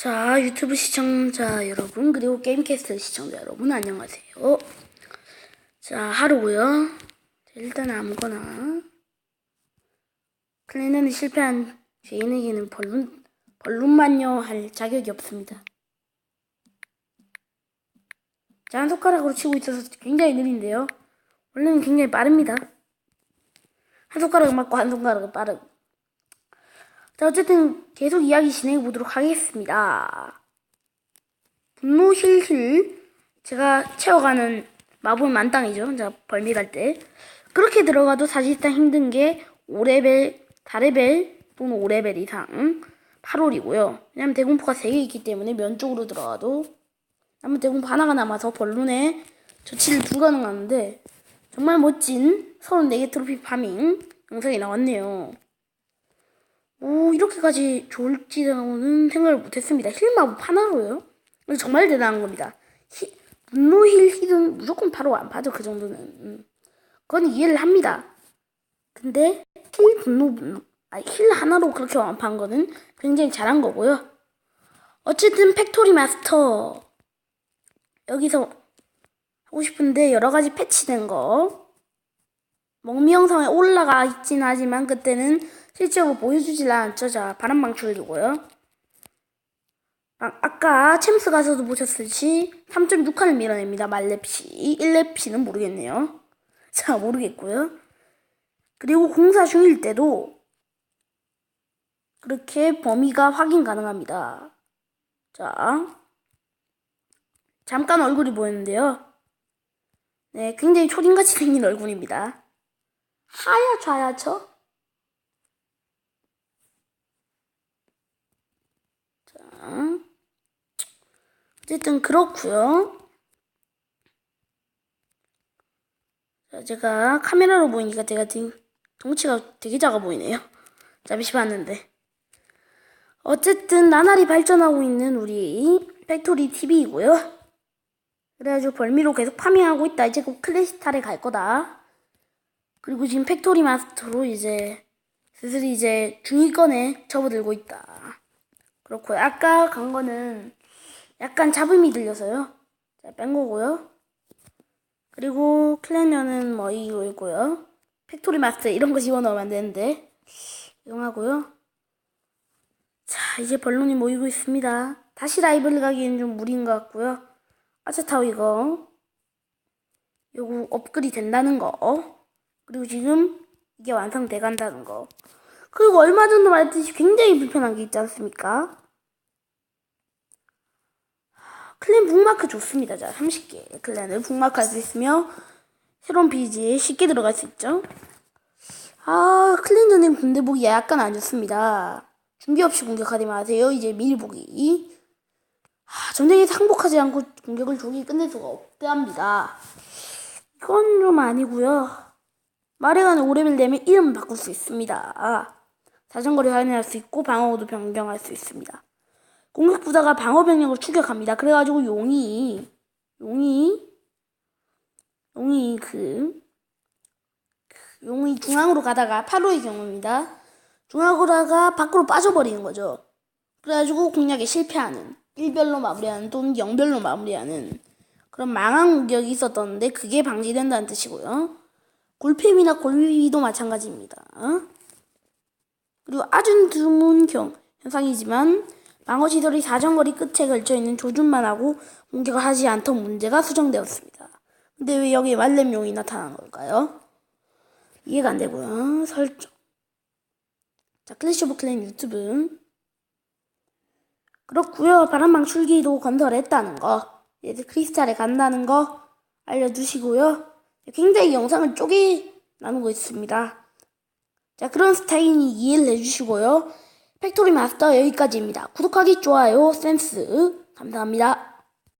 자, 유튜브 시청자 여러분, 그리고 게임캐스트 시청자 여러분, 안녕하세요. 자, 하루고요. 자, 일단 아무거나. 클랜은 실패한 죄인에게는 벌룬, 벌룬만요 할 자격이 없습니다. 자, 한 손가락으로 치고 있어서 굉장히 느린데요. 원래는 굉장히 빠릅니다. 한 손가락을 맞고 한 손가락을 빠르고. 자, 어쨌든 계속 이야기 진행해 보도록 하겠습니다. 분노 힐힐 제가 채워가는 마법 만땅이죠. 자, 갈 때. 그렇게 들어가도 사실상 힘든 게 5레벨, 4레벨 또는 5레벨 이상 8홀이고요. 왜냐면 대공포가 3개 있기 때문에 면 쪽으로 들어가도 남은 대공포 하나가 남아서 벌룬에 조치를 불가능한데 정말 멋진 34개 트로피 파밍 영상이 나왔네요. 오 이렇게까지 좋을지라고는 생각을 못했습니다. 힐 마법 하나로요? 이거 정말 대단한 겁니다. 히, 분노 힐 힐은 무조건 바로 안 파죠 그 정도는. 음. 그건 이해를 합니다. 근데 힐 분노 분노 아, 힐 하나로 그렇게 완파한 거는 굉장히 잘한 거고요. 어쨌든 팩토리 마스터 여기서 하고 싶은데 여러 가지 패치된 거 먹미 영상에 올라가 있긴 하지만 그때는 실제로 보여주질 않죠. 자, 바람방출이고요. 아, 아까 챔스 가서도 보셨듯이 3.6칸을 밀어냅니다. 말렙시. 1렙시는 모르겠네요. 자, 모르겠고요. 그리고 공사 중일 때도 그렇게 범위가 확인 가능합니다. 자, 잠깐 얼굴이 보였는데요. 네, 굉장히 초딩같이 생긴 얼굴입니다. 하얗죠? 자, 어쨌든 그렇고요. 자, 제가 카메라로 보이니까 제가 등, 덩치가 되게 작아 보이네요. 잠시 봤는데. 어쨌든 나날이 발전하고 있는 우리 팩토리 TV이고요. 그래가지고 벌미로 계속 파밍하고 있다. 이제 곧 클래시탈에 갈 거다. 그리고 지금 팩토리 마스터로 이제 슬슬 이제 중위권에 접어들고 있다. 그렇고요. 아까 간 거는 약간 잡음이 들려서요. 자, 뺀 거고요. 그리고 클랜녀는 뭐 이거고요. 팩토리 마스터 이런 거 집어넣으면 안 되는데 이용하고요. 자, 이제 벌론이 모이고 있습니다. 다시 라이브를 가기에는 좀 무리인 것 같고요. 아차타워 이거 요거 업글이 된다는 거 그리고 지금 이게 완성돼 간다는 거 그리고 얼마 전도 말했듯이 굉장히 불편한 게 있지 않습니까? 클랜 북마크 좋습니다. 자, 30개 클랜을 북마크 할 수 있으며 새로운 비지에 쉽게 들어갈 수 있죠. 아, 클랜저는 군대 보기 약간 안 좋습니다. 준비 없이 공격하지 마세요. 이제 미리 보기. 아, 전쟁에서 항복하지 않고 공격을 조기 끝낼 수가 없답니다. 이건 좀 아니고요. 가는 5레벨 되면 이름 바꿀 수 있습니다. 사정거리 확인할 수 있고 방어도 변경할 수 있습니다. 공격 부자가 방어 병력을 추격합니다. 그래가지고 용이 용이 용이 그, 그 용이 중앙으로 가다가 8호의 경우입니다. 중앙으로 가다가 밖으로 빠져버리는 거죠. 그래가지고 공략에 실패하는 일별로 마무리하는 또는 영별로 마무리하는 그런 망한 공격이 있었던데 그게 방지된다는 뜻이고요. 골팸이나 골비도 마찬가지입니다. 그리고 아주 드문 경 현상이지만 방어 시설이 사정거리 끝에 걸쳐 있는 조준만 하고 공격을 하지 않던 문제가 수정되었습니다. 근데 왜 여기 말렘용이 나타난 걸까요? 이해가 안 되고요. 설정. 자, 클래시 오브 클랜 유튜브. 그렇고요. 바람방 출기도 건설했다는 거. 이제 크리스탈에 간다는 거 알려주시고요. 굉장히 영상을 쪼개 나누고 있습니다. 자, 그런 스타일이 이해를 해주시고요. 팩토리 마스터 여기까지입니다. 구독하기, 좋아요, 센스 감사합니다.